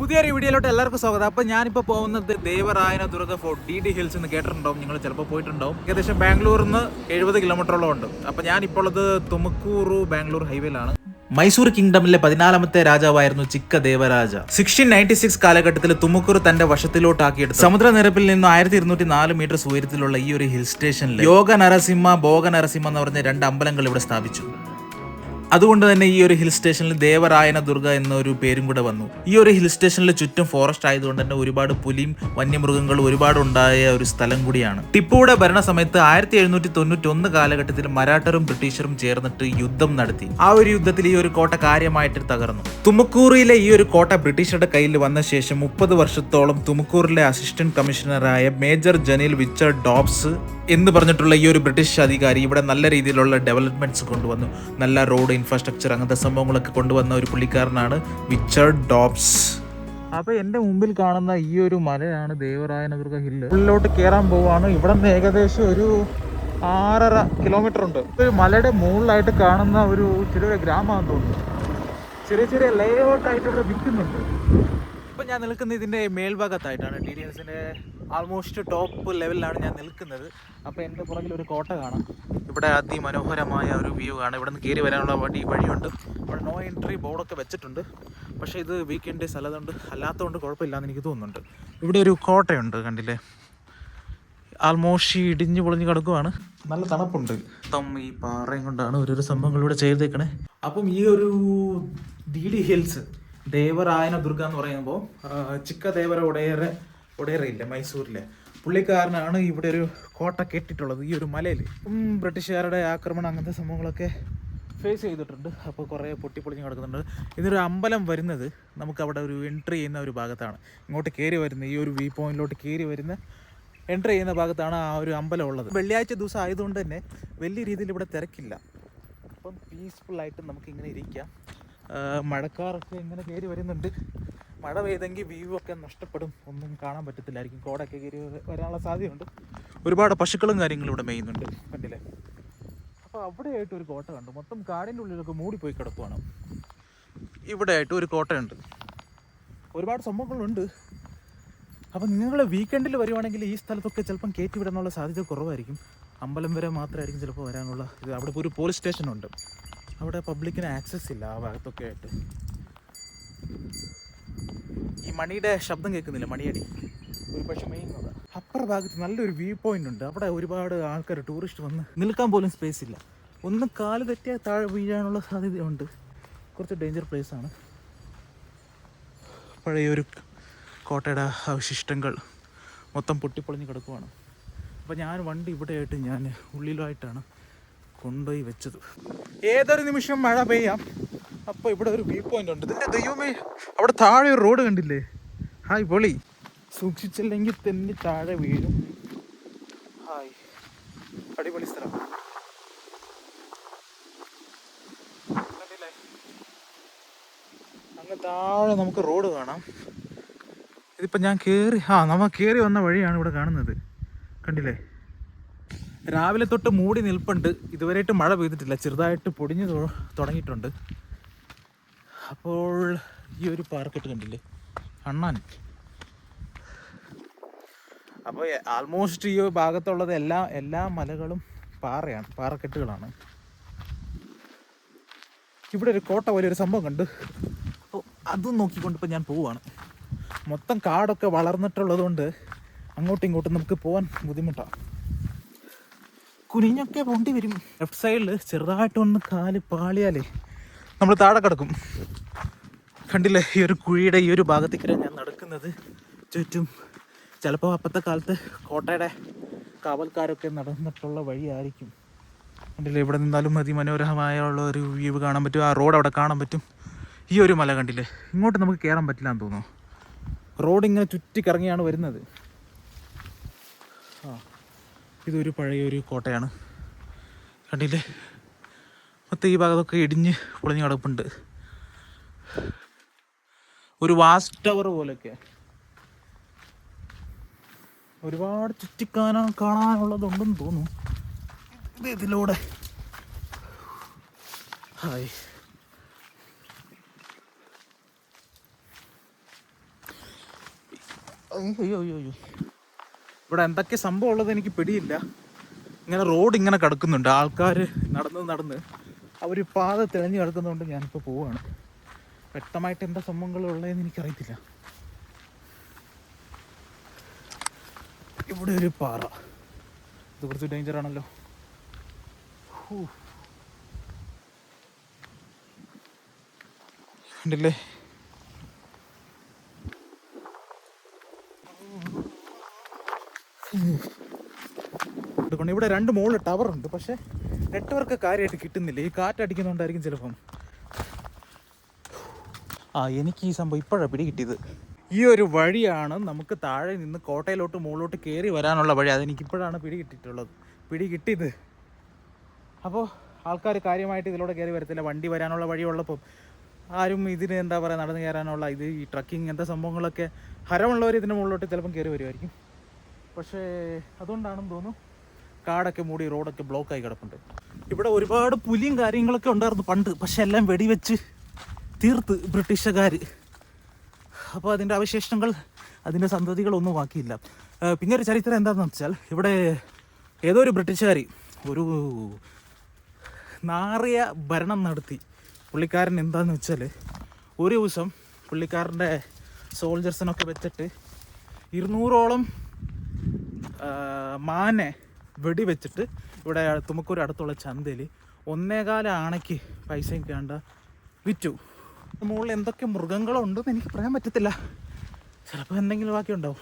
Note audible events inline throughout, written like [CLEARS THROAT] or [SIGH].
പുതിയൊരു വീഡിയോയിലോട്ട് എല്ലാവർക്കും സ്വാഗതം. അപ്പോൾ ഞാനിപ്പോൾ പോകുന്നത് Devarayanadurga fort D D hills എന്ന് കേട്ടിട്ടുണ്ടാവും. നിങ്ങൾ ചിലപ്പോൾ പോയിട്ടുണ്ടാവും. ഏകദേശം ബാംഗ്ലൂരിൽ നിന്ന് എഴുപത് കിലോമീറ്ററോളം ഉണ്ട്. അപ്പോൾ ഞാനിപ്പോൾ ഉള്ളത് തുമക്കൂറു ബാംഗ്ലൂർ ഹൈവേയിലാണ്. മൈസൂർ കിങ്ഡമിലെ പതിനാലാമത്തെ രാജാവായിരുന്നു ചിക്ക ദേവരാജ. സിക്സ്റ്റീൻ നയന്റി സിക്സ് കാലഘട്ടത്തിൽ തുമുക്കൂർ തന്റെ വശത്തിലോട്ടാക്കിയെടുത്തു. സമുദ്രനിരപ്പിൽ നിന്ന് ആയിരത്തി ഇരുന്നൂറ്റി നാല് മീറ്റർ ഉയരത്തിലുള്ള ഈ ഒരു ഹിൽ സ്റ്റേഷനിൽ യോഗ നരസിംഹ ഭോഗ നരസിംഹ എന്ന് പറഞ്ഞ രണ്ട് അമ്പലങ്ങൾ ഇവിടെ സ്ഥാപിച്ചു. അതുകൊണ്ട് തന്നെ ഈ ഒരു ഹിൽ സ്റ്റേഷനിൽ ദേവരായന ദുർഗ എന്നൊരു പേരും കൂടെ വന്നു. ഈ ഒരു ഹിൽ സ്റ്റേഷനിൽ ചുറ്റും ഫോറസ്റ്റ് ആയതുകൊണ്ട് തന്നെ ഒരുപാട് പുലിയും വന്യമൃഗങ്ങളും ഒരുപാട് ഉണ്ടായ ഒരു സ്ഥലം കൂടിയാണ്. ടിപ്പുവിടെ ഭരണ സമയത്ത് ആയിരത്തി എഴുന്നൂറ്റി തൊണ്ണൂറ്റി ഒന്ന് കാലഘട്ടത്തിൽ മരാഠരും ബ്രിട്ടീഷറും ചേർന്നിട്ട് യുദ്ധം നടത്തി. ആ ഒരു യുദ്ധത്തിൽ ഈ ഒരു കോട്ട കാര്യമായിട്ട് തകർന്നു. തുമക്കൂറിലെ ഈ ഒരു കോട്ട ബ്രിട്ടീഷറുടെ കയ്യിൽ വന്ന ശേഷം മുപ്പത് വർഷത്തോളം തുമക്കൂറിലെ അസിസ്റ്റന്റ് കമ്മീഷണറായ മേജർ ജനീൽ വിച്ചർ ഡോബ്സ് എന്ന് പറഞ്ഞിട്ടുള്ള ഈ ഒരു ബ്രിട്ടീഷ് അധികാരി ഇവിടെ നല്ല രീതിയിലുള്ള ഡെവലപ്മെന്റ്സ് കൊണ്ടുവന്നു. നല്ല റോഡ് ഇൻഫ്രാസ്ട്രക്ചർ അങ്ങനത്തെ സംഭവങ്ങളൊക്കെ കൊണ്ടുവന്ന ഒരു പുള്ളിക്കാരനാണ് വിച്ചർഡ് ഡോബ്സ്. അപ്പൊ എന്റെ മുമ്പിൽ കാണുന്ന ഈ ഒരു മലയാണ് ദേവരായനദുർഗ ഹില്ല്. ഉള്ളിലോട്ട് കയറാൻ പോവാണ്. ഇവിടെ നിന്ന് ഏകദേശം ഒരു ആറര കിലോമീറ്റർ ഉണ്ട്. ഒരു മലയുടെ മുകളിലായിട്ട് കാണുന്ന ഒരു ചെറിയ ഗ്രാമമാണെന്ന് തോന്നുന്നു. ചെറിയ ചെറിയ ലേ ഔട്ടായിട്ട് ഇവിടെ വിൽക്കുന്നുണ്ട്. ഇപ്പം ഞാൻ നിൽക്കുന്ന ഇതിന്റെ മേൽഭാഗത്തായിട്ടാണ്. ഡീറ്റെയിൽസിന്റെ ആൾമോസ്റ്റ് ടോപ്പ് ലെവലിലാണ് ഞാൻ നിൽക്കുന്നത്. അപ്പോൾ എന്റെ പുറകിൽ ഒരു കോട്ട കാണാം. ഇവിടെ അതിമനോഹരമായ ഒരു വ്യൂ ആണ് ഇവിടെ നിന്ന് കയറി വരാനുള്ള വഴി വഴിയുണ്ട്. ഇവിടെ നോ എൻട്രി ബോർഡൊക്കെ വെച്ചിട്ടുണ്ട്. പക്ഷേ ഇത് വീക്കെൻഡ് ഡേയ്സ് അല്ലാതുകൊണ്ട് അല്ലാത്തതുകൊണ്ട് കുഴപ്പമില്ലാന്ന് എനിക്ക് തോന്നുന്നുണ്ട്. ഇവിടെ ഒരു കോട്ടയുണ്ട് കണ്ടില്ലേ? ആൾമോസ്റ്റ് ഇടിഞ്ഞു പൊളിഞ്ഞു കിടക്കുവാണ്. നല്ല തണുപ്പുണ്ട്. മൊത്തം ഈ പാറയും കൊണ്ടാണ് ഓരോരോ സംഭവങ്ങൾ ഇവിടെ ചെയ്തേക്കണേ അപ്പം ഈ ഒരു D D hills Devarayana Durga എന്ന് പറയുമ്പോൾ ചിക്ക ദേവര ഒടയറ ഒടയറയില്ലേ മൈസൂരിലെ. പുള്ളിക്കാരനാണ് ഇവിടെ ഒരു കോട്ട കെട്ടിട്ടുള്ളത് ഈ ഒരു മലയിൽ ബ്രിട്ടീഷുകാരുടെ ആക്രമണം അങ്ങനത്തെ സംഭവങ്ങളൊക്കെ ഫേസ് ചെയ്തിട്ടുണ്ട്. അപ്പോൾ കുറേ പൊട്ടിപ്പൊളിഞ്ഞ് കിടക്കുന്നുണ്ട്. ഇതൊരു അമ്പലം വരുന്നത് നമുക്ക് അവിടെ ഒരു എൻട്രി ചെയ്യുന്ന ഒരു ഭാഗത്താണ്. ഇങ്ങോട്ട് കയറി വരുന്ന ഈ ഒരു വ്യൂ പോയിന്റിലോട്ട് കയറി വരുന്ന എൻട്രി ചെയ്യുന്ന ഭാഗത്താണ് ആ ഒരു അമ്പലം ഉള്ളത്. വെള്ളിയാഴ്ച ദിവസം ആയതുകൊണ്ട് തന്നെ വലിയ രീതിയിൽ ഇവിടെ തിരക്കില്ല. അപ്പം പീസ്ഫുൾ ആയിട്ട് നമുക്ക് ഇങ്ങനെ ഇരിക്കാം. മഴക്കാറൊക്കെ ഇങ്ങനെ കയറി വരുന്നുണ്ട്. മഴ പെയ്തെങ്കിൽ വ്യൂ ഒക്കെ നഷ്ടപ്പെടും. ഒന്നും കാണാൻ പറ്റത്തില്ലായിരിക്കും. കോടൊക്കെ കയറി വരാനുള്ള സാധ്യതയുണ്ട്. ഒരുപാട് പശുക്കളും കാര്യങ്ങളും ഇവിടെ മെയ്യുന്നുണ്ട് കണ്ടില്ലേ? അപ്പോൾ അവിടെയായിട്ട് ഒരു കോട്ട കണ്ടു. മൊത്തം കാടിന്റെ ഉള്ളിലൊക്കെ മൂടിപ്പോയി കിടക്കുവാണ്. ഇവിടെ ആയിട്ട് ഒരു കോട്ടയുണ്ട്. ഒരുപാട് സംഭവങ്ങളുണ്ട്. അപ്പം നിങ്ങൾ വീക്കെൻഡിൽ വരുവാണെങ്കിൽ ഈ സ്ഥലത്തൊക്കെ ചിലപ്പം കയറ്റി വിടാനുള്ള സാധ്യത കുറവായിരിക്കും. അമ്പലം വരെ മാത്രമായിരിക്കും ചിലപ്പോൾ വരാനുള്ള ഇത്. അവിടെ ഒരു പോലീസ് സ്റ്റേഷനുണ്ട്. അവിടെ പബ്ലിക്കിന് ആക്സസ് ഇല്ല ആ ഭാഗത്തൊക്കെ ആയിട്ട്. മണിയുടെ ശബ്ദം കേൾക്കുന്നില്ല മണിയടി. ഒരു പക്ഷെ മെയിൻ അപ്പുറ ഭാഗത്ത് നല്ലൊരു വ്യൂ പോയിന്റ് ഉണ്ട്. അവിടെ ഒരുപാട് ആൾക്കാർ ടൂറിസ്റ്റ് വന്ന് നിൽക്കാൻ പോലും സ്പേസ് ഇല്ല. ഒന്ന് കാൽ തെറ്റിയാൽ താഴെ വീഴാനുള്ള സാധ്യതയുണ്ട്. കുറച്ച് ഡേഞ്ചർ പ്ലേസ് ആണ്. പഴയൊരു കോട്ടയുടെ അവശിഷ്ടങ്ങൾ മൊത്തം പൊട്ടിപ്പൊളിഞ്ഞ് കിടക്കുവാണ്. അപ്പോൾ ഞാൻ വണ്ടി ഇവിടെയായിട്ട് ഞാൻ ഉള്ളിലായിട്ടാണ് കൊണ്ടുപോയി വെച്ചത്. ഏതൊരു നിമിഷം മഴ പെയ്യാം. അപ്പോൾ ഇവിടെ ഒരു വ്യൂ പോയിന്റ് ഉണ്ട്. ദൈവമേ അവിടെ താഴെ ഒരു റോഡ് കണ്ടില്ലേ? ഹായ് പൊളി. സൂക്ഷിച്ചില്ലെങ്കിൽ തന്നെ താഴെ വീഴും. ഹായ്. അടിപൊളി സ്ഥലം. താഴെ നമുക്ക് റോഡ് കാണാം. ഇതിപ്പോ ഞാൻ കേറി ആ നമ്മ കയറി വന്ന വഴിയാണ് ഇവിടെ കാണുന്നത്. കണ്ടില്ലേ? രാവിലെ തൊട്ട് മൂടി നിൽപ്പുണ്ട്. ഇതുവരെയായിട്ട് മഴ പെയ്തിട്ടില്ല. ചെറുതായിട്ട് പൊടിഞ്ഞു തുടങ്ങിയിട്ടുണ്ട്. അപ്പോൾ ഈ ഒരു പാർക്കറ്റ് കണ്ടില്ലേ? അണ്ണാൻ. അപ്പോൾ ആൾമോസ്റ്റ് ഈ ഭാഗത്തുള്ളത് എല്ലാ എല്ലാ മലകളും പാറയാണ് പാറക്കെട്ടുകളാണ്. ഇവിടെ ഒരു കോട്ട പോലെ ഒരു സംഭവം കണ്ട്. അപ്പോൾ അതും നോക്കിക്കൊണ്ട് ഇപ്പോൾ ഞാൻ പോവുകയാണ് മൊത്തം കാടൊക്കെ വളർന്നിട്ടുള്ളത് കൊണ്ട് അങ്ങോട്ടും ഇങ്ങോട്ടും നമുക്ക് പോകാൻ ബുദ്ധിമുട്ടാണ് കുനിഞ്ഞൊക്കെ പോണ്ടി വരും. ലെഫ്റ്റ് സൈഡിൽ ചെറുതായിട്ടൊന്ന് കാൽ പാളിയാലേ നമ്മൾ താഴെ കിടക്കും. കണ്ടില്ലേ ഈ ഒരു കുഴിയുടെ ഈ ഒരു ഭാഗത്തേക്ക് ഞാൻ നടക്കുന്നത്. ചുറ്റും ചിലപ്പോൾ അപ്പത്തെ കാലത്ത് കോട്ടയുടെ കാവൽക്കാരൊക്കെ നടന്നിട്ടുള്ള വഴിയായിരിക്കും. കണ്ടില്ലേ ഇവിടെ നിന്നാലും അതിമനോഹരമായ ഉള്ള ഒരു വ്യൂ കാണാൻ പറ്റും. ആ റോഡ് അവിടെ കാണാൻ പറ്റും. ഈ ഒരു മല കണ്ടില്ലേ ഇങ്ങോട്ട് നമുക്ക് കയറാൻ പറ്റില്ല എന്ന് തോന്നുന്നു. റോഡ് ഇങ്ങനെ ചുറ്റി കറങ്ങിയാണ് വരുന്നത്. ആ ഇതൊരു പഴയ ഒരു കോട്ടയാണ്. കണ്ടില്ലേ മൊത്തം ഈ ഭാഗത്തൊക്കെ ഇടിഞ്ഞ് പൊളിഞ്ഞ് കിടപ്പുണ്ട്. ഒരു വാസ്റ്റ് ടവർ പോലെയൊക്കെ. ഒരുപാട് ചുറ്റിക്കാനാ കാണാനുള്ളതുണ്ടെന്ന് തോന്നുന്നു. ഇത് ഇതിലൂടെ. ഹായ്. അയ്യോ അയ്യോ അയ്യോ ഇവിടെ എന്തൊക്കെ സംഭവം ഉള്ളത് എനിക്ക് പിടിയില്ല. ഇങ്ങനെ റോഡ് ഇങ്ങനെ കിടക്കുന്നുണ്ട്. ആൾക്കാർ നടന്ന് നടന്ന് അവർ പാത തെളിഞ്ഞു കിടക്കുന്നതുകൊണ്ട് ഞാനിപ്പോൾ പോവുകയാണ് വ്യക്തമായിട്ട് എന്താ സംഭവങ്ങൾ ഉള്ളതെന്ന് എനിക്കറിയത്തില്ല. ഇവിടെ ഒരു പാറ. ഇത് കുറച്ച് ഡേഞ്ചർ ആണല്ലോ. കണ്ടില്ലേ? ഇവിടെ രണ്ട് മുകളിൽ ഉണ്ട് പക്ഷെ നെറ്റ്വർക്ക് കാര്യമായിട്ട് കിട്ടുന്നില്ല. ഈ കാറ്റടിക്കുന്നുണ്ടായിരിക്കും ചിലപ്പം. ആ എനിക്ക് ഈ സംഭവം ഇപ്പോഴാണ് പിടി കിട്ടിയത് ഈ ഒരു വഴിയാണ് നമുക്ക് താഴെ നിന്ന് കോട്ടയിലോട്ട് മുകളിലോട്ട് കയറി വരാനുള്ള വഴി. അതെനിക്ക് ഇപ്പോഴാണ് പിടി കിട്ടിയിട്ടുള്ളത് പിടി കിട്ടിയത് അപ്പോൾ ആൾക്കാർ കാര്യമായിട്ട് ഇതിലൂടെ കയറി വരത്തില്ല. വണ്ടി വരാനുള്ള വഴിയുള്ളപ്പം ആരും ഇതിന് എന്താ പറയുക നടന്നു കയറാനുള്ള ഇത് ഈ ട്രക്കിങ് ഇങ്ങനത്തെ സംഭവങ്ങളൊക്കെ ഹരമുള്ളവർ ഇതിന്റെ മുകളിലോട്ട് ചിലപ്പം കയറി വരുമായിരിക്കും പക്ഷേ അതുകൊണ്ടാണെന്ന് തോന്നുന്നു കാടൊക്കെ മൂടി റോഡൊക്കെ ബ്ലോക്കായി കിടപ്പുണ്ട്. ഇവിടെ ഒരുപാട് പുലിയും കാര്യങ്ങളൊക്കെ ഉണ്ടായിരുന്നു പണ്ട്. പക്ഷെ എല്ലാം വെടിവെച്ച് തീർത്ത് ബ്രിട്ടീഷുകാർ അപ്പോൾ അതിന്റെ അവശേഷങ്ങൾ അതിന്റെ സന്തതികളൊന്നും ബാക്കിയില്ല. പിന്നെ ഒരു ചരിത്രം എന്താണെന്ന് വെച്ചാൽ ഇവിടെ ഏതോ ഒരു ബ്രിട്ടീഷുകാർ ഒരു നാറിയ ഭരണം നടത്തി. പുള്ളിക്കാരൻ എന്താന്ന് വെച്ചാൽ ഒരു ദിവസം പുള്ളിക്കാരന്റെ സോൾജേഴ്സിനൊക്കെ വെച്ചിട്ട് ഇരുന്നൂറോളം മാനെ വെടിവെച്ചിട്ട് ഇവിടെ തുമക്കൂർ അടുത്തുള്ള ചന്തയിൽ ഒന്നേകാല ആണയ്ക്ക് പൈസയും വേണ്ട വിറ്റു. മുകളിൽ എന്തൊക്കെ മൃഗങ്ങളുണ്ടെന്ന് എനിക്ക് പറയാൻ പറ്റത്തില്ല. ചിലപ്പോൾ എന്തെങ്കിലും ബാക്കി ഉണ്ടാവും.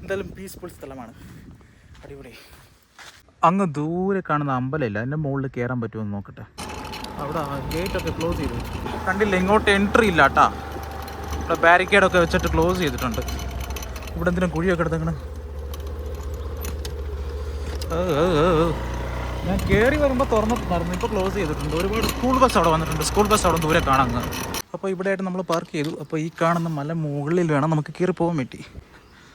എന്തായാലും പീസ്ഫുൾ സ്ഥലമാണ്. അടിപൊളി. അങ്ങ് ദൂരെ കാണുന്ന അമ്പലമില്ല. എന്റെ മുകളിൽ കയറാൻ പറ്റുമെന്ന് നോക്കട്ടെ. അവിടെ ഗേറ്റൊക്കെ ക്ലോസ് ചെയ്തു. കണ്ടില്ല ഇങ്ങോട്ട് എൻട്രി ഇല്ല കേട്ടാ ഇവിടെ ബാരിക്കേഡൊക്കെ വെച്ചിട്ട് ക്ലോസ് ചെയ്തിട്ടുണ്ട്. ഇവിടെ എന്തിനാ കുഴിയൊക്കെ എടുത്തേക്കണ്? ഞാൻ കയറി വരുമ്പോൾ തുറന്നിട്ടുണ്ടായിരുന്നു ഇപ്പോൾ ക്ലോസ് ചെയ്തിട്ടുണ്ട്. ഒരുപാട് സ്കൂൾ ബസ് അവിടെ വന്നിട്ടുണ്ട്. സ്കൂൾ ബസ് അവിടെ ദൂരെ കാണാൻ അപ്പോൾ ഇവിടെ ആയിട്ട് നമ്മൾ പാർക്ക് ചെയ്തു. അപ്പോൾ ഈ കാണുന്ന മല മുകളിൽ വേണം നമുക്ക് കയറി പോകാൻ വേണ്ടി.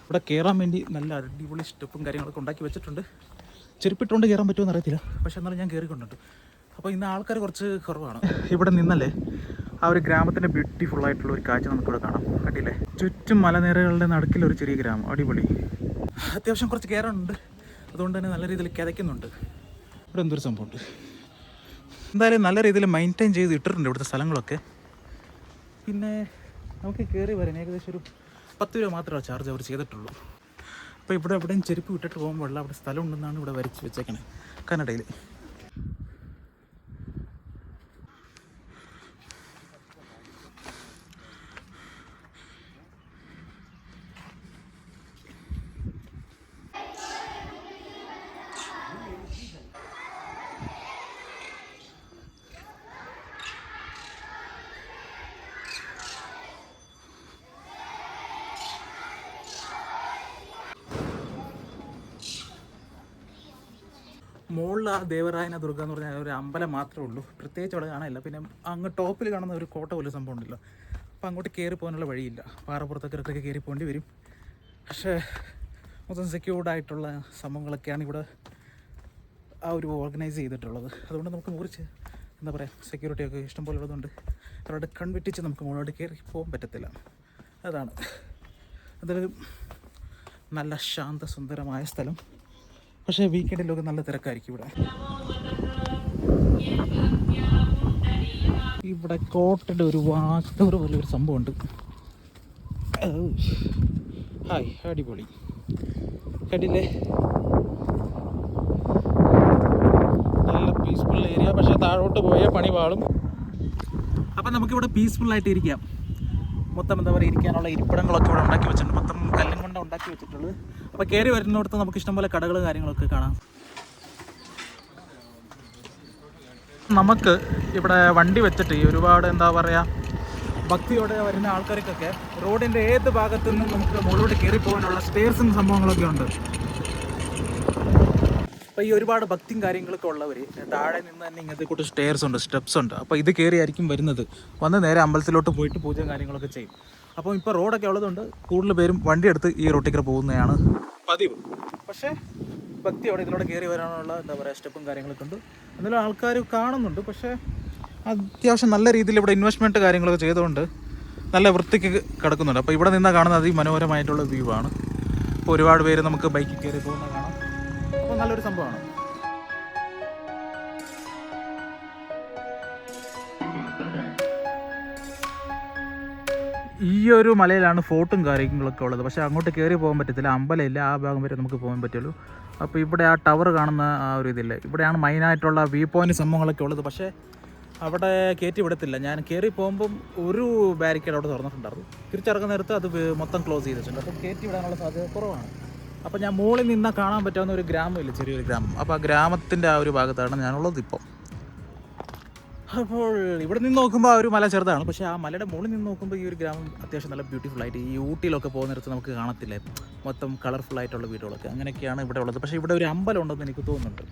ഇവിടെ കയറാൻ വേണ്ടി നല്ല അടിപൊളി സ്റ്റെപ്പും കാര്യങ്ങളൊക്കെ ഉണ്ടാക്കി വെച്ചിട്ടുണ്ട്. ചെരുപ്പിട്ടുകൊണ്ട് കയറാൻ പറ്റുമെന്ന് അറിയത്തില്ല. പക്ഷെ എന്നാലും ഞാൻ കയറിക്കൊണ്ടുണ്ട് അപ്പോൾ ഇന്ന് ആൾക്കാർ കുറച്ച് കുറവാണ്. ഇവിടെ നിന്നല്ലേ ആ ഒരു ഗ്രാമത്തിന്റെ ബ്യൂട്ടിഫുൾ ആയിട്ടുള്ള ഒരു കാഴ്ച നമുക്കിവിടെ കാണാം. കണ്ടില്ലേ? ചുറ്റും മലനിരകളുടെ നടുക്കിൽ ഒരു ചെറിയ ഗ്രാമം. അടിപൊളി. അത്യാവശ്യം കുറച്ച് കയറാനുണ്ട് അതുകൊണ്ട് തന്നെ നല്ല രീതിയിൽ കിതയ്ക്കുന്നുണ്ട്. ഇവിടെ എന്തൊരു സംഭവമുണ്ട്? എന്തായാലും നല്ല രീതിയിൽ മെയിന്റെയിൻ ചെയ്ത് ഇട്ടിട്ടുണ്ട് ഇവിടുത്തെ സ്ഥലങ്ങളൊക്കെ. പിന്നെ നമുക്ക് കയറി വരാൻ ഏകദേശം ഒരു പത്ത് രൂപ മാത്രമേ ചാർജ് അവർ ചെയ്തിട്ടുള്ളൂ. അപ്പോൾ ഇവിടെ എവിടെയും ചെരുപ്പ് വിട്ടിട്ട് പോകുമ്പോൾ അവിടെ സ്ഥലം ഉണ്ടെന്നാണ് ഇവിടെ വരച്ച് വെച്ചേക്കണേ. കന്നഡയിൽ മുകളിൽ ആ ദേവരായന ദുർഗ എന്ന് പറഞ്ഞാൽ ഒരു അമ്പലം മാത്രമേ ഉള്ളൂ. പ്രത്യേകിച്ച് അവിടെ കാണാനില്ല. പിന്നെ അങ്ങ് ടോപ്പിൽ കാണുന്ന ഒരു കോട്ട പോലെ സംഭവം ഉണ്ടല്ലോ. അപ്പോൾ അങ്ങോട്ട് കയറി പോകാനുള്ള വഴിയില്ല. പാറപ്പുറത്തൊക്കെ കയറി പോകേണ്ടി വരും. പക്ഷേ മൊത്തം സെക്യൂർഡ് ആയിട്ടുള്ള സംഭവങ്ങളൊക്കെയാണ് ഇവിടെ ആ ഒരു ഓർഗനൈസ് ചെയ്തിട്ടുള്ളത്. അതുകൊണ്ട് നമുക്ക് മുറിച്ച് എന്താ പറയുക സെക്യൂരിറ്റിയൊക്കെ ഇഷ്ടം പോലെ ഉള്ളതുകൊണ്ട് അവരുടെ കൺവിറ്റിച്ച് നമുക്ക് മുകളിലോട്ട് കയറി പോകാൻ പറ്റത്തില്ല. അതാണ്. അതൊരു നല്ല ശാന്തസുന്ദരമായ സ്ഥലം. പക്ഷേ വീക്കെൻഡിലൊക്കെ നല്ല തിരക്കായിരിക്കും ഇവിടെ. ഇവിടെ കോട്ടയുടെ ഒരു വാട്ടർ പോലെ ഒരു സംഭവമുണ്ട്. ഹായ് അടിപൊളി. കണ്ടില്ലേ? നല്ല പീസ്ഫുൾ ഏരിയ പക്ഷേ താഴോട്ട് പോയാൽ പണി പാളും. അപ്പം നമുക്കിവിടെ പീസ്ഫുൾ ആയിട്ട് ഇരിക്കാം. മൊത്തം എന്താ പറയുക ഇരിക്കാനുള്ള ഇരിപ്പിടങ്ങളൊക്കെ ഇവിടെ ഉണ്ടാക്കി വെച്ചിട്ടുണ്ട്. മൊത്തം കല്ലും കൊണ്ട് ഉണ്ടാക്കി വെച്ചിട്ടുള്ളത്. അപ്പോൾ കയറി വരുന്നിടത്ത് നമുക്ക് ഇഷ്ടംപോലെ കടകളും കാര്യങ്ങളൊക്കെ കാണാം. നമുക്ക് ഇവിടെ വണ്ടി വെച്ചിട്ട് ഒരുപാട് എന്താ പറയാ ഭക്തിയോടെ വരുന്ന ആൾക്കാർക്കൊക്കെ റോഡിന്റെ ഏത് ഭാഗത്തു നിന്നും നമുക്ക് മുകളിലോട്ട് കയറി പോകാനുള്ള സ്റ്റേഴ്സും സംഭവങ്ങളൊക്കെ ഉണ്ട്. അപ്പോൾ ഈ ഒരുപാട് ഭക്തിയും കാര്യങ്ങളൊക്കെ ഉള്ളവർ താഴെ നിന്ന് തന്നെ ഇങ്ങനത്തെ കൂട്ട് സ്റ്റെയർസ് ഉണ്ട് സ്റ്റെപ്സ് ഉണ്ട്. അപ്പോൾ ഇത് കയറിയായിരിക്കും വരുന്നത്. വന്ന് നേരെ അമ്പലത്തിലോട്ട് പോയിട്ട് പൂജയും കാര്യങ്ങളൊക്കെ ചെയ്യും. അപ്പോൾ ഇപ്പോൾ റോഡൊക്കെ ഉള്ളതുകൊണ്ട് കൂടുതൽ പേരും വണ്ടി എടുത്ത് ഈ റോട്ടിൽ പോകുന്നതാണ്. പതിവ്. പക്ഷേ ഭക്തി അവിടെ ഇതിലൂടെ കയറി വരാനുള്ള എന്താ പറയുക സ്റ്റെപ്പും കാര്യങ്ങളൊക്കെ ഉണ്ട്. എന്നാലും ആൾക്കാർ കാണുന്നുണ്ട്. പക്ഷേ അത്യാവശ്യം നല്ല രീതിയിൽ ഇവിടെ ഇൻവെസ്റ്റ്മെന്റ് കാര്യങ്ങളൊക്കെ ചെയ്തുകൊണ്ട് നല്ല വൃത്തിക്ക് കിടക്കുന്നുണ്ട്. അപ്പോൾ ഇവിടെ നിന്നാണ് കാണുന്നത് അതിമനോഹരമായിട്ടുള്ള വ്യൂ ആണ്. അപ്പോൾ ഒരുപാട് പേര് നമുക്ക് ബൈക്കിൽ കയറി പോകുന്ന കാണാം. അപ്പോൾ നല്ലൊരു സംഭവമാണ്. ഈ ഒരു മലയിലാണ് ഫോർട്ടും കാര്യങ്ങളൊക്കെ ഉള്ളത്. പക്ഷേ അങ്ങോട്ട് കയറി പോകാൻ പറ്റത്തില്ല. അമ്പലമില്ല. ആ ഭാഗം വരെ നമുക്ക് പോകാൻ പറ്റുള്ളൂ. അപ്പോൾ ഇവിടെ ആ ടവർ കാണുന്ന ആ ഒരു ഇതില്ല. ഇവിടെയാണ് മെയിനായിട്ടുള്ള വ്യൂ പോയിന്റ് സംഭവങ്ങളൊക്കെ ഉള്ളത്. പക്ഷേ അവിടെ കയറ്റി വിടത്തില്ല. ഞാൻ കയറി പോകുമ്പം ഒരു ബാരിക്കേഡ് അവിടെ തുറന്നിട്ടുണ്ടായിരുന്നു. തിരിച്ചിറങ്ങുന്ന നേരത്ത് അത് മൊത്തം ക്ലോസ് ചെയ്തിട്ടുണ്ട്. അപ്പോൾ കയറ്റി വിടാനുള്ള സാധ്യത കുറവാണ്. അപ്പോൾ ഞാൻ മുകളിൽ നിന്നാൽ കാണാൻ പറ്റാവുന്ന ഒരു ഗ്രാമമില്ല. ചെറിയൊരു ഗ്രാമം. അപ്പോൾ ആ ഗ്രാമത്തിന്റെ ആ ഒരു ഭാഗത്താണ് ഞാനുള്ളത് ഇപ്പം. അപ്പോൾ ഇവിടെ നിന്ന് നോക്കുമ്പോൾ ആ ഒരു മല ചെറുതാണ്. പക്ഷേ ആ മലയുടെ മുകളിൽ നിന്ന് നോക്കുമ്പോൾ ഈ ഒരു ഗ്രാമം അത്യാവശ്യം നല്ല ബ്യൂട്ടിഫുൾ ആയിട്ട് ഈ ഊട്ടിയിലൊക്കെ പോകുന്നിടത്ത് നമുക്ക് കാണത്തില്ലേ? മൊത്തം കളർഫുൾ ആയിട്ടുള്ള വീടുകളൊക്കെ. അങ്ങനെയൊക്കെയാണ് ഇവിടെ ഉള്ളത്. പക്ഷേ ഇവിടെ ഒരു അമ്പലം ഉണ്ടെന്ന് എനിക്ക് തോന്നുന്നുണ്ട്.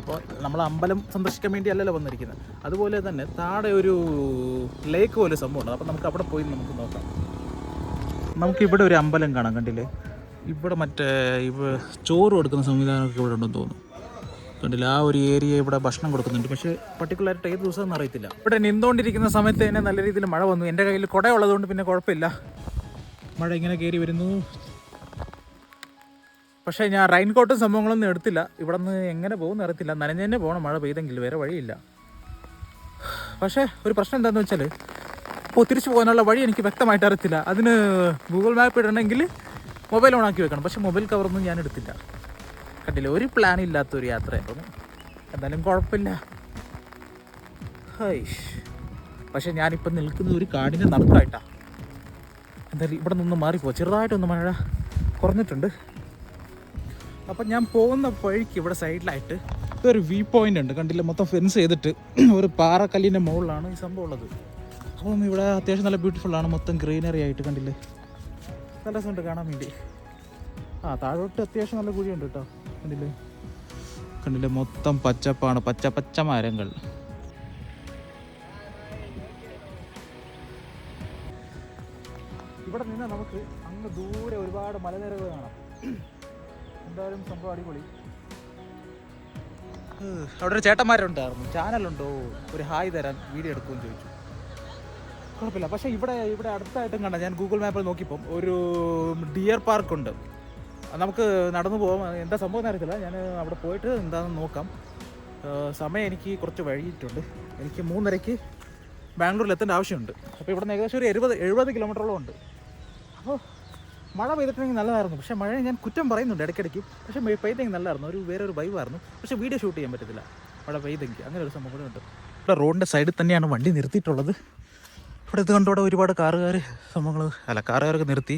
അപ്പോൾ നമ്മൾ അമ്പലം സന്ദർശിക്കാൻ വേണ്ടി അല്ലല്ലോ വന്നിരിക്കുന്നത്. അതുപോലെ തന്നെ താഴെ ഒരു ലേക്ക് പോലെ സംഭവമുണ്ട്. അപ്പോൾ നമുക്ക് അവിടെ പോയി നമുക്ക് നോക്കാം. നമുക്കിവിടെ ഒരു അമ്പലം കാണാം. കണ്ടില്ലേ? ഇവിടെ മറ്റേ ഇവ ചോറ് കൊടുക്കുന്ന സംവിധാനമൊക്കെ ഇവിടെ ഉണ്ടെന്ന് തോന്നുന്നു. കണ്ടില്ല ആ ഒരു ഏരിയ ഇവിടെ ഭക്ഷണം കൊടുക്കുന്നുണ്ട്. പക്ഷേ പർട്ടിക്കുലറായിട്ട് ഏത് ദിവസം അറിയത്തില്ല. ഇവിടെ നിന്നുകൊണ്ടിരിക്കുന്ന സമയത്ത് തന്നെ നല്ല രീതിയിൽ മഴ വന്നു. എന്റെ കയ്യിൽ കുട ഉള്ളതുകൊണ്ട് പിന്നെ കുഴപ്പമില്ല. മഴ ഇങ്ങനെ കയറി വരുന്നു. പക്ഷേ ഞാൻ റെയിൻ കോട്ടും സംഭവങ്ങളൊന്നും എടുത്തില്ല. ഇവിടെ നിന്ന് എങ്ങനെ പോകുന്ന അറിയത്തില്ല. നനഞ്ഞ് തന്നെ പോകണം. മഴ പെയ്തെങ്കിൽ വേറെ വഴിയില്ല. പക്ഷേ ഒരു പ്രശ്നം എന്താണെന്ന് വെച്ചാൽ ഇപ്പോൾ തിരിച്ചു പോകാനുള്ള വഴി എനിക്ക് വ്യക്തമായിട്ട് അറിയത്തില്ല. അതിന് ഗൂഗിൾ മാപ്പ് ഇടണമെങ്കിൽ മൊബൈൽ ഓണാക്കി വെക്കണം. പക്ഷേ മൊബൈൽ കവറൊന്നും ഞാൻ എടുത്തില്ല. കണ്ടില്ല? ഒരു പ്ലാൻ ഇല്ലാത്ത ഒരു യാത്രയായിരുന്നു എന്തായാലും കുഴപ്പമില്ല. ഹൈഷ് പക്ഷേ ഞാനിപ്പം നിൽക്കുന്നത് ഒരു കാടിന്റെ നടുക്കായിട്ടാണ് എന്തായാലും ഇവിടെ നിന്ന് മാറിപ്പോ ചെറുതായിട്ടൊന്ന് മഴ കുറഞ്ഞിട്ടുണ്ട്. അപ്പം ഞാൻ പോകുന്ന വഴിക്ക് ഇവിടെ സൈഡിലായിട്ട് ഒരു വ്യൂ പോയിന്റ് ഉണ്ട്. കണ്ടില്ല? മൊത്തം ഫെൻസ് ചെയ്തിട്ട് [CLEARS THROAT] ഒരു പാറക്കല്ലിന്റെ മുകളിലാണ് ഈ സംഭവം ഉള്ളത്. അപ്പം ഇവിടെ അത്യാവശ്യം നല്ല ബ്യൂട്ടിഫുൾ ആണ്. മൊത്തം ഗ്രീനറി ആയിട്ട് കണ്ടില്ല? നല്ല രസമുണ്ട് കാണാൻ വേണ്ടി. ആ താഴോട്ട് അത്യാവശ്യം നല്ല കുഴിയുണ്ട് കേട്ടോ. കണ്ടില്ലേ? കണ്ടില്ലേ? മൊത്തം പച്ചപ്പാണ്. പച്ച പച്ച മരങ്ങൾ. ഇവിടെ നിന്ന് നമുക്ക് അങ്ങ് ദൂരെ ഒരുപാട് മലനിരകൾ കാണാം. എന്തായാലും സംഭവം അടിപൊളി. അവിടെ ഒരു ചേട്ടന്മാരുണ്ടായിരുന്നു. ചാനലുണ്ടോ? ഒരു ഹായ് തരാൻ വീഡിയോ എടുക്കുമെന്ന് ചോദിച്ചു. കുഴപ്പമില്ല. പക്ഷേ ഇവിടെ ഇവിടെ അടുത്തായിട്ടും കണ്ട ഞാൻ ഗൂഗിൾ മാപ്പിൽ നോക്കിയപ്പം ഒരു ഡിയർ പാർക്കുണ്ട്. നമുക്ക് നടന്നു പോകാം എന്താ സംഭവം എന്ന് അറിയത്തില്ല ഞാൻ അവിടെ പോയിട്ട് എന്താണെന്ന് നോക്കാം. സമയം എനിക്ക് കുറച്ച് വഴിയിട്ടുണ്ട് എനിക്ക് മൂന്നരയ്ക്ക് ബാംഗ്ലൂരിൽ എത്തേണ്ട ആവശ്യമുണ്ട്. അപ്പോൾ ഇവിടെ നിന്ന് ഏകദേശം ഒരു എഴുപത് എഴുപത് കിലോമീറ്ററോളം ഉണ്ട്. അപ്പോൾ മഴ പെയ്തിട്ടുണ്ടെങ്കിൽ നല്ലതായിരുന്നു. പക്ഷേ മഴ ഞാൻ കുറ്റം പറയുന്നുണ്ട് ഇടയ്ക്കിടയ്ക്ക്. പക്ഷേ പെയ്തെങ്കിൽ നല്ലതായിരുന്നു. ഒരു വേറെ ഒരു വൈവായിരുന്നു പക്ഷേ വീഡിയോ ഷൂട്ട് ചെയ്യാൻ പറ്റത്തില്ല. മഴ പെയ്തെങ്കിൽ അങ്ങനെ ഒരു സംഭവം ഉണ്ട്. ഇവിടെ റോഡിന്റെ സൈഡിൽ തന്നെയാണ് വണ്ടി നിർത്തിയിട്ടുള്ളത്. ഇവിടെ ഇത് കണ്ടോടെ ഒരുപാട് കാറുകാർ സംഭവങ്ങൾ അല്ല കാറുകാരൊക്കെ നിർത്തി.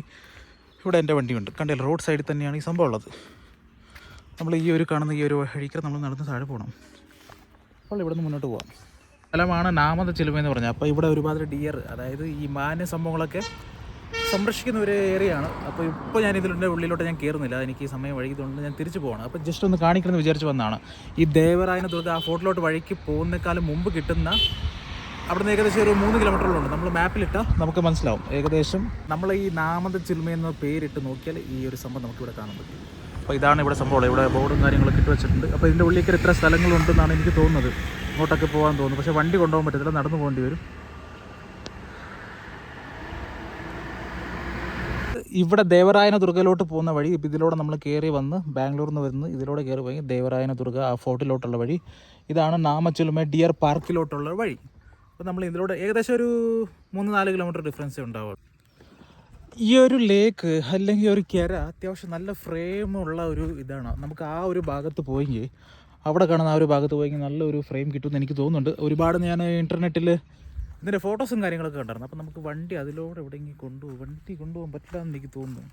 ഇവിടെ എന്റെ വണ്ടിയുണ്ട്. കണ്ടില്ല റോഡ് സൈഡിൽ തന്നെയാണ് ഈ സംഭവം ഉള്ളത്. നമ്മൾ ഈ ഒരു കാണുന്ന ഈ ഒരു വഴിക്ക് നമ്മൾ നടന്ന് താഴെ പോകണം അപ്പോൾ ഇവിടെ നിന്ന് മുന്നോട്ട് പോകാം സ്ഥലമാണ് നാമത ചിലുമ എന്ന് പറഞ്ഞാൽ അപ്പോൾ ഇവിടെ ഒരുപാട് ഡിയർ അതായത് ഈ മാന്യ സംഭവങ്ങളൊക്കെ സംരക്ഷിക്കുന്ന ഒരു ഏരിയയാണ് അപ്പോൾ ഇപ്പോൾ ഞാൻ ഇതിലുണ്ട് ഉള്ളിലോട്ട് ഞാൻ കയറുന്നില്ല. എനിക്ക് സമയം വഴിക്കുന്നുണ്ട് ഞാൻ തിരിച്ചു പോകണം അപ്പോൾ ജസ്റ്റ് ഒന്ന് കാണിക്കണമെന്ന് വിചാരിച്ച് വന്നതാണ്. ഈ ദേവരായന ദുർഗ ആ ഫോർട്ടിലോട്ട് വഴിക്ക് പോകുന്നേക്കാളും മുമ്പ് കിട്ടുന്ന അവിടെ നിന്ന് ഏകദേശം ഒരു മൂന്ന് കിലോമീറ്ററിലുണ്ട് നമ്മൾ മാപ്പിലിട്ടാൽ നമുക്ക് മനസ്സിലാവും. ഏകദേശം നമ്മൾ ഈ നാമത ചിൽമ എന്ന പേരിട്ട് നോക്കിയാൽ ഈ ഒരു സംഭവം നമുക്ക് ഇവിടെ കാണാൻ പറ്റും. അപ്പോൾ ഇതാണ് ഇവിടെ സംഭവം ഇവിടെ ബോർഡും കാര്യങ്ങളൊക്കെ ഇട്ട് വെച്ചിട്ടുണ്ട്. അപ്പോൾ ഇതിന്റെ ഉള്ളിലേക്ക് ഇത്ര സ്ഥലങ്ങളുണ്ടെന്നാണ് എനിക്ക് തോന്നുന്നത്. ഇങ്ങോട്ടൊക്കെ പോകാൻ തോന്നുന്നു. പക്ഷേ വണ്ടി കൊണ്ടുപോകാൻ പറ്റത്തില്ല. നടന്നു പോകേണ്ടി വരും. ഇവിടെ ദേവരായന ദുർഗയിലോട്ട് പോകുന്ന വഴി ഇപ്പം ഇതിലൂടെ നമ്മൾ കയറി വന്ന് ബാംഗ്ലൂരിൽ നിന്ന് വരുന്നത് ഇതിലൂടെ കയറി പോയി ദേവരായന ദുർഗ ആ ഫോർട്ടിലോട്ടുള്ള വഴി. ഇതാണ് നാമച്ചുലുമ ഡിയർ പാർക്കിലോട്ടുള്ള വഴി. അപ്പോൾ നമ്മൾ ഇതിലൂടെ ഏകദേശം ഒരു മൂന്ന് നാല് കിലോമീറ്റർ ഡിഫറൻസ് ഉണ്ടാവുള്ളൂ ഈ ഒരു ലേക്ക് അല്ലെങ്കിൽ ഒരു കര അത്യാവശ്യം നല്ല ഫ്രെയിമുള്ള ഒരു ഇതാണ്. നമുക്ക് ആ ഒരു ഭാഗത്ത് പോയെങ്കിൽ അവിടെ കാണുന്ന ആ ഒരു ഭാഗത്ത് പോയെങ്കിൽ നല്ലൊരു ഫ്രെയിം കിട്ടുമെന്ന് എനിക്ക് തോന്നുന്നുണ്ട്. ഒരുപാട് ഞാൻ ഇന്റർനെറ്റിൽ ഇതിന്റെ ഫോട്ടോസും കാര്യങ്ങളൊക്കെ കണ്ടായിരുന്നു. അപ്പോൾ നമുക്ക് വണ്ടി അതിലൂടെ എവിടെയെങ്കിലും കൊണ്ടുപോകും. വണ്ടി കൊണ്ടുപോകാൻ പറ്റില്ല എന്ന് എനിക്ക് തോന്നുന്നു.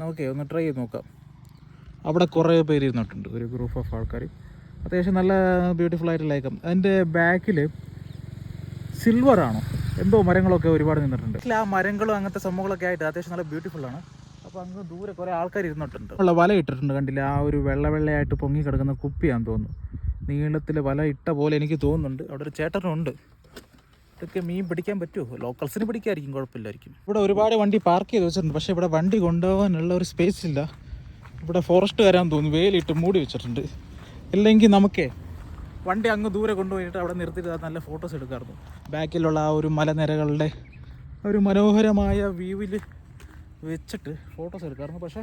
നമുക്കേ ഒന്ന് ട്രൈ ചെയ്ത് നോക്കാം. അവിടെ കുറേ പേര് ഇരുന്നിട്ടുണ്ട്. ഒരു ഗ്രൂപ്പ് ഓഫ് ആൾക്കാർ അത്യാവശ്യം നല്ല ബ്യൂട്ടിഫുൾ ആയിട്ടുള്ള ലേക്കും അതിന്റെ ബാക്കിൽ സിൽവർ ആണോ എന്തോ മരങ്ങളൊക്കെ ഒരുപാട് നിന്നിട്ടുണ്ട്. ആ മരങ്ങളും അങ്ങനത്തെ സംഭവങ്ങളൊക്കെ ആയിട്ട് അത്യാവശ്യം നല്ല ബ്യൂട്ടിഫുൾ ആണ്. അപ്പോൾ അങ്ങ് ദൂരെ കുറേ ആൾക്കാർ ഇരുന്നിട്ടുണ്ട്. ഉള്ള വല ഇട്ടിട്ടുണ്ട് കണ്ടില്ല? ആ ഒരു വെള്ള വെള്ളയായിട്ട് പൊങ്ങി കിടക്കുന്ന കുപ്പിയാന്ന് തോന്നുന്നു. നീളത്തിൽ വല ഇട്ട പോലെ എനിക്ക് തോന്നുന്നുണ്ട്. അവിടെ ഒരു ചേട്ടനുണ്ട്. ഇതൊക്കെ മീൻ പിടിക്കാൻ പറ്റുമോ? ലോക്കൽസിന് പിടിക്കായിരിക്കും കുഴപ്പമില്ലായിരിക്കും. ഇവിടെ ഒരുപാട് വണ്ടി പാർക്ക് ചെയ്ത് വെച്ചിട്ടുണ്ട്. പക്ഷേ ഇവിടെ വണ്ടി കൊണ്ടുപോകാനുള്ള ഒരു സ്പേസ് ഇല്ല. ഇവിടെ ഫോറസ്റ്റ് വരാൻ തോന്നുന്നു. വെയിലിട്ട് മൂടി വെച്ചിട്ടുണ്ട്. ഇല്ലെങ്കിൽ നമുക്കേ വണ്ടി അങ്ങ് ദൂരെ കൊണ്ടുപോയിട്ട് അവിടെ നിർത്തിയിട്ട് നല്ല ഫോട്ടോസ് എടുക്കാറുണ്ട് ബാക്കിലുള്ള ആ ഒരു മലനിരകളുടെ ഒരു മനോഹരമായ വ്യൂവിൽ വെച്ചിട്ട് ഫോട്ടോസ് എടുക്കാറുണ്ട് പക്ഷേ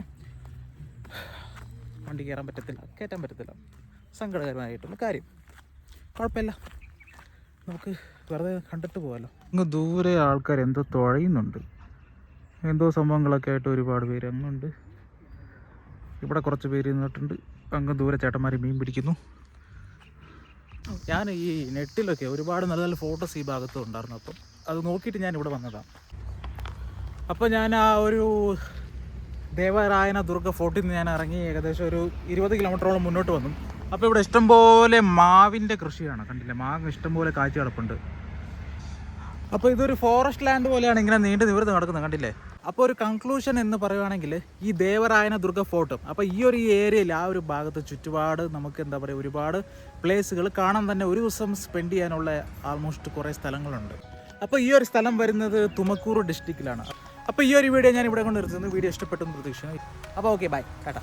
വണ്ടി കയറാൻ പറ്റത്തില്ല കയറ്റാൻ പറ്റത്തില്ല. സങ്കടകരമായിട്ടുള്ള കാര്യം. കുഴപ്പമില്ല. നമുക്ക് വെറുതെ കണ്ടിട്ട് പോകാമല്ലോ അങ്ങ് ദൂരെ ആൾക്കാർ എന്തോ തുഴയുന്നുണ്ട്. എന്തോ സംഭവങ്ങളൊക്കെ ആയിട്ട് ഒരുപാട് പേര് അങ്ങുണ്ട് ഇവിടെ കുറച്ച് പേര് നിന്നിട്ടുണ്ട്. അങ്ങ് ദൂരെ ചേട്ടന്മാർ മീൻ പിടിക്കുന്നു. ഞാൻ ഈ നെറ്റിലൊക്കെ ഒരുപാട് നല്ല നല്ല ഫോട്ടോസ് ഈ ഭാഗത്ത് ഉണ്ടായിരുന്നു. അപ്പം അത് നോക്കിയിട്ട് ഞാൻ ഇവിടെ വന്നതാണ് അപ്പോൾ ഞാൻ ആ ഒരു ദേവരായന ദുർഗ ഫോർട്ടിൽ നിന്ന് ഞാൻ ഇറങ്ങി ഏകദേശം ഒരു ഇരുപത് കിലോമീറ്ററോളം മുന്നോട്ട് വന്നു. അപ്പോൾ ഇവിടെ ഇഷ്ടംപോലെ മാവിന്റെ കൃഷിയാണ്. കണ്ടില്ലേ? മാങ്ങ ഇഷ്ടംപോലെ കാഴ്ച കിടപ്പുണ്ട്. അപ്പോൾ ഇതൊരു ഫോറസ്റ്റ് ലാൻഡ് പോലെയാണ് ഇങ്ങനെ നീണ്ടു നിവർന്ന് നടക്കുന്നത് കണ്ടില്ലേ? അപ്പോൾ ഒരു കൺക്ലൂഷൻ എന്ന് പറയുവാണെങ്കിൽ ഈ ദേവരായന ദുർഗ ഫോർട്ടും അപ്പോൾ ഈ ഒരു ഏരിയയിൽ ആ ഒരു ഭാഗത്ത് ചുറ്റുപാട് നമുക്ക് എന്താ പറയുക ഒരുപാട് പ്ലേസുകൾ കാണാൻ തന്നെ ഒരു ദിവസം സ്പെൻഡ് ചെയ്യാനുള്ള ആൾമോസ്റ്റ് കുറേ സ്ഥലങ്ങളുണ്ട്. അപ്പോൾ ഈ ഒരു സ്ഥലം വരുന്നത് തുമക്കൂർ ഡിസ്ട്രിക്റ്റിലാണ് അപ്പോൾ ഈ ഒരു വീഡിയോ ഞാൻ ഇവിടെ കൊണ്ട് നിർത്തുന്നു. വീഡിയോ ഇഷ്ടപ്പെട്ടെന്ന് പ്രതീക്ഷിക്കുന്നു. അപ്പോൾ ഓക്കെ ബൈ ടാറ്റ.